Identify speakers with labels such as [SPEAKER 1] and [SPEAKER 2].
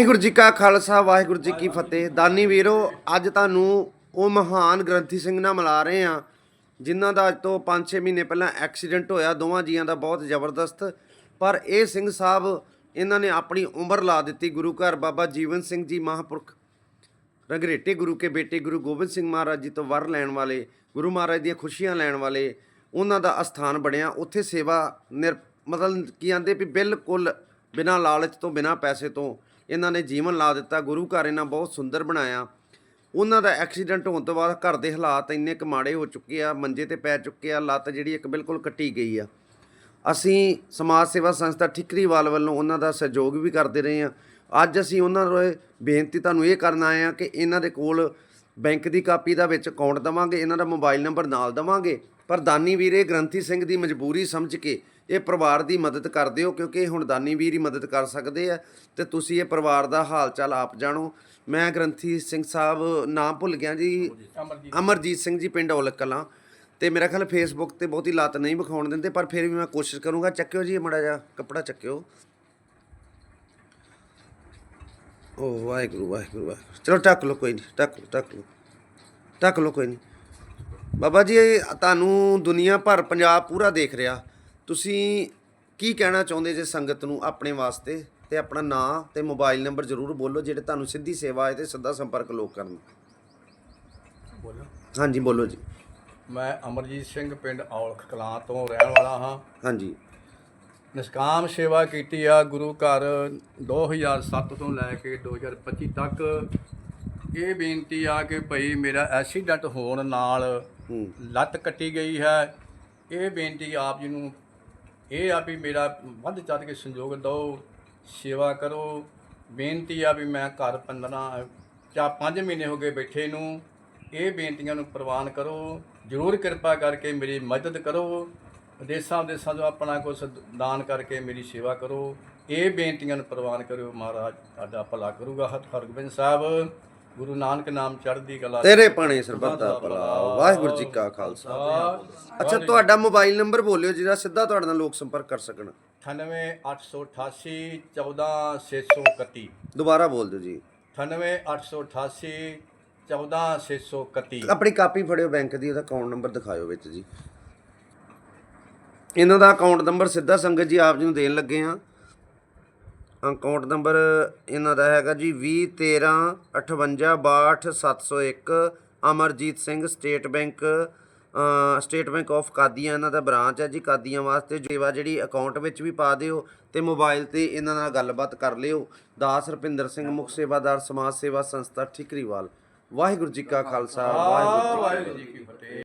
[SPEAKER 1] ਵਾਹਿਗੁਰੂ ਜੀ ਕਾ ਖਾਲਸਾ, ਵਾਹਿਗੁਰੂ ਜੀ ਕੀ ਫਤਿਹ। ਦਾਨੀ ਵੀਰੋ, ਅੱਜ ਤੁਹਾਨੂੰ ਉਹ ਮਹਾਨ ਗ੍ਰੰਥੀ ਸਿੰਘ ਨਾਲ ਮਿਲਾ ਰਹੇ ਆ ਜਿਨ੍ਹਾਂ ਦਾ ਅੱਜ ਤੋਂ 5-6 ਮਹੀਨੇ ਪਹਿਲਾਂ ਐਕਸੀਡੈਂਟ ਹੋਇਆ। ਦੋਵਾਂ ਜੀਆਂ ਦਾ ਬਹੁਤ ਜ਼ਬਰਦਸਤ। ਪਰ ਇਹ ਸਿੰਘ ਸਾਹਿਬ, ਇਹਨਾਂ ਨੇ ਆਪਣੀ ਉਮਰ ਲਾ ਦਿੱਤੀ ਗੁਰੂ ਘਰ। ਬਾਬਾ ਜੀਵਨ ਸਿੰਘ ਜੀ ਮਹਾਂਪੁਰਖ, ਰੰਗਰੇਟੇ ਗੁਰੂ ਕੇ ਬੇਟੇ ਗੁਰੂ ਗੋਬਿੰਦ ਸਿੰਘ ਮਹਾਰਾਜ ਜੀ ਤੋਂ ਵਰ ਲੈਣ ਵਾਲੇ, ਗੁਰੂ ਮਹਾਰਾਜ ਦੀਆਂ ਖੁਸ਼ੀਆਂ ਲੈਣ ਵਾਲੇ ਉਹਨਾਂ ਦਾ ਅਸਥਾਨ ਬਣਿਆ। ਉੱਥੇ ਸੇਵਾ ਨਿਰ, ਮਤਲਬ ਕੀ ਆਂਦੇ ਵੀ ਬਿਲਕੁਲ ਬਿਨਾਂ ਲਾਲਚ ਤੋਂ, ਬਿਨਾਂ ਪੈਸੇ ਤੋਂ ਇਹਨਾਂ ਨੇ ਜੀਵਨ ਲਾ ਦਿੱਤਾ, ਗੁਰੂ ਘਰ ਇਹਨਾਂ ਬਹੁਤ ਸੁੰਦਰ ਬਣਾਇਆ। ਉਹਨਾਂ ਦਾ ਐਕਸੀਡੈਂਟ ਹੋਣ ਤੋਂ ਬਾਅਦ ਘਰ ਦੇ ਹਾਲਾਤ ਇੰਨੇ ਕੁ ਮਾੜੇ ਹੋ ਚੁੱਕੇ ਆ, ਮੰਜੇ ਤੇ ਪੈ ਚੁੱਕੇ ਆ, ਲੱਤ ਜਿਹੜੀ ਇੱਕ ਬਿਲਕੁਲ ਕੱਟੀ ਗਈ ਆ। ਅਸੀਂ ਸਮਾਜ ਸੇਵਾ ਸੰਸਥਾ ਠਿਕਰੀਵਾਲ ਵੱਲੋਂ ਉਹਨਾਂ ਦਾ ਸਹਿਯੋਗ ਵੀ ਕਰਦੇ ਰਹੇ ਹਾਂ ਅੱਜ ਅਸੀਂ ਉਹਨਾਂ ਨੂੰ ਬੇਨਤੀ ਤੁਹਾਨੂੰ ਇਹ ਕਰਨ ਆਏ ਹਾਂ ਕਿ ਇਹਨਾਂ ਦੇ ਕੋਲ ਬੈਂਕ ਦੀ ਕਾਪੀ ਦਾ ਵਿੱਚ ਅਕਾਊਂਟ ਦਵਾਂਗੇ, ਇਹਨਾਂ ਦਾ ਮੋਬਾਈਲ ਨੰਬਰ ਨਾਲ ਦਵਾਂਗੇ। ਪਰ ਦਾਨੀ ਵੀਰੇ ਗ੍ਰੰਥੀ ਸਿੰਘ ਦੀ ਮਜਬੂਰੀ ਸਮਝ ਕੇ ਇਹ ਪਰਿਵਾਰ ਦੀ ਮਦਦ ਕਰ ਦਿਓ ਕਿਉਂਕਿ ਹੁਣ ਦਾਨੀ ਵੀਰ ਹੀ ਮਦਦ ਕਰ ਸਕਦੇ ਆ ਤੇ ਤੁਸੀਂ ਇਹ ਪਰਿਵਾਰ ਦਾ ਹਾਲ ਚਾਲ ਆਪ ਜਾਣੋ। ਮੈਂ ਗ੍ਰੰਥੀ ਸਿੰਘ ਸਾਹਿਬ ਨਾਮ ਭੁੱਲ ਗਿਆ ਜੀ। ਅਮਰਜੀਤ ਸਿੰਘ। ਜੀ ਪਿੰਡ ਔਲਕ ਕਲਾਂ ਤੇ ਮੇਰਾ ਖਿਆਲ ਫੇਸਬੁੱਕ ਤੇ ਬਹੁਤੀ ਲਾਤ ਨਹੀਂ ਵਿਖਾਉਣ ਦਿੰਦੇ ਪਰ ਫਿਰ ਵੀ ਮੈਂ ਕੋਸ਼ਿਸ਼ ਕਰੂੰਗਾ। ਚੱਕਿਓ ਜੀ ਮੜਾ ਜਾ ਕੱਪੜਾ ਚੱਕਿਓ। ਓ ਵਾਹਿਗੁਰੂ ਵਾਹਿਗੁਰੂ ਵਾਹਿਗੁਰੂ। ਚਲੋ ਟੱਕ ਲਓ ਕੋਈ ਨਹੀਂ। ਟੱਕ ਲਓ ਟੱਕ ਲਓ। ਟੱਕ ਲਓ ਕੋਈ ਨਹੀਂ। ਬਾਬਾ ਜੀ ਤੁਹਾਨੂੰ ਦੁਨੀਆ ਭਰ ਪੰਜਾਬ ਪੂਰਾ ਦੇਖ ਰਿਹਾ। ਤੁਸੀਂ ਕੀ ਕਹਿਣਾ ਚਾਹੁੰਦੇ ਜੇ ਸੰਗਤ ਨੂੰ ਆਪਣੇ ਵਾਸਤੇ ਤੇ ਆਪਣਾ ਨਾਂ ਤੇ ਮੋਬਾਈਲ ਨੰਬਰ ਜ਼ਰੂਰ ਬੋਲੋ ਜਿਹੜੇ ਤੁਹਾਨੂੰ ਸਿੱਧੀ ਸੇਵਾ ਹੈ ਤੇ ਸਿੱਧਾ ਸੰਪਰਕ ਲੋਕ ਕਰਨ।
[SPEAKER 2] ਬੋਲੋ।
[SPEAKER 1] ਹਾਂਜੀ ਬੋਲੋ ਜੀ।
[SPEAKER 2] ਮੈਂ ਅਮਰਜੀਤ ਸਿੰਘ ਪਿੰਡ ਔਲਖ ਕਲਾਂ ਤੋਂ ਰਹਿਣ ਵਾਲਾ ਹਾਂ।
[SPEAKER 1] ਹਾਂਜੀ।
[SPEAKER 2] ਨਿਸ਼ਕਾਮ ਸੇਵਾ ਕੀਤੀ ਆ ਗੁਰੂ ਘਰ 2007 ਤੋਂ ਲੈ ਕੇ 2025 ਤੱਕ। ਇਹ ਬੇਨਤੀ ਆ ਕਿ ਭਈ ਮੇਰਾ ਐਕਸੀਡੈਂਟ ਹੋਣ ਨਾਲ ਲੱਤ ਕੱਟੀ ਗਈ ਹੈ। ਇਹ ਬੇਨਤੀ ਆਪ ਜੀ ਨੂੰ ਇਹ ਆ ਵੀ ਮੇਰਾ ਵੱਧ ਚੜ ਕੇ ਸੰਯੋਗ ਦਿਓ ਸੇਵਾ ਕਰੋ। ਬੇਨਤੀ ਆ ਵੀ ਮੈਂ ਘਰ 15 ਚਾ 5 ਮਹੀਨੇ ਹੋ ਗਏ ਬੈਠੇ ਨੂੰ, ਇਹ ਬੇਨਤੀਆਂ ਨੂੰ ਪ੍ਰਵਾਨ ਕਰੋ। ਜ਼ਰੂਰ ਕਿਰਪਾ ਕਰਕੇ ਮੇਰੀ ਮਦਦ ਕਰੋ। ਵਿਦੇਸ਼ਾਂ ਵਿਦੇਸ਼ਾਂ ਤੋਂ ਆਪਣਾ ਕੁਛ ਦਾਨ ਕਰਕੇ ਮੇਰੀ ਸੇਵਾ ਕਰੋ। ਇਹ ਬੇਨਤੀਆਂ ਨੂੰ ਪ੍ਰਵਾਨ ਕਰਿਓ ਮਹਾਰਾਜ ਤੁਹਾਡਾ ਭਲਾ ਕਰੂਗਾ ਹਰ ਹਰਗੋਬਿੰਦ ਸਾਹਿਬ। ਗੁਰੂ ਨਾਨਕ ਨਾਮ ਚੜ੍ਹਦੀ ਕਲਾ
[SPEAKER 1] ਤੇਰੇ ਪਾਣੇ ਸਰਬੱਤ ਦਾ ਭਲਾ। ਵਾਹਿਗੁਰੂ ਜੀ ਕਾ ਖਾਲਸਾ। ਅੱਛਾ ਤੁਹਾਡਾ ਮੋਬਾਈਲ ਨੰਬਰ ਬੋਲਿਓ ਜਿਹੜਾ ਸਿੱਧਾ ਤੁਹਾਡੇ ਨਾਲ ਲੋਕ ਸੰਪਰਕ ਕਰ ਸਕਣ।
[SPEAKER 2] 98888 14631
[SPEAKER 1] ਦੁਬਾਰਾ ਬੋਲ ਦਿਓ ਜੀ।
[SPEAKER 2] 98888 14631
[SPEAKER 1] ਆਪਣੀ ਕਾਪੀ ਫੜਿਓ ਬੈਂਕ ਦੀ ਉਹਦਾ ਅਕਾਊਂਟ ਨੰਬਰ ਦਿਖਾਇਓ ਵਿੱਚ ਜੀ। ਇਹਨਾਂ ਦਾ ਅਕਾਊਂਟ ਨੰਬਰ ਸਿੱਧਾ ਸੰਗਤ ਜੀ ਆਪ ਜੀ ਨੂੰ ਦੇਣ ਲੱਗੇ ਆ ਅਕਾਊਂਟ ਨੰਬਰ ਇਹਨਾਂ ਦਾ ਹੈਗਾ ਜੀ 201358620701 Amarjit Singh state bank state bank of Qadian ਇਹਨਾਂ ਦਾ ਬ੍ਰਾਂਚ ਹੈ ਜੀ, ਕਾਦੀਆਂ ਵਾਸਤੇ ਸੇਵਾ ਜਿਹੜੀ ਅਕਾਊਂਟ ਵਿੱਚ ਵੀ ਪਾ ਦਿਓ ਤੇ ਮੋਬਾਈਲ ਤੇ ਇਹਨਾਂ ਨਾਲ ਗੱਲਬਾਤ ਕਰ ਲਿਓ। ਦਾਸ ਰਪਿੰਦਰ ਸਿੰਘ ਮੁਖ ਸੇਵਾਦਾਰ ਸਮਾਜ ਸੇਵਾ ਸੰਸਥਾ ਠਿਕਰੀਵਾਲ। ਵਾਹਿਗੁਰੂ ਜੀ ਕਾ ਖਾਲਸਾ ਵਾਹਿਗੁਰੂ ਜੀ
[SPEAKER 2] ਵਾਹਿਗੁਰੂ ਜੀ ਕੀ ਫਤਿਹ।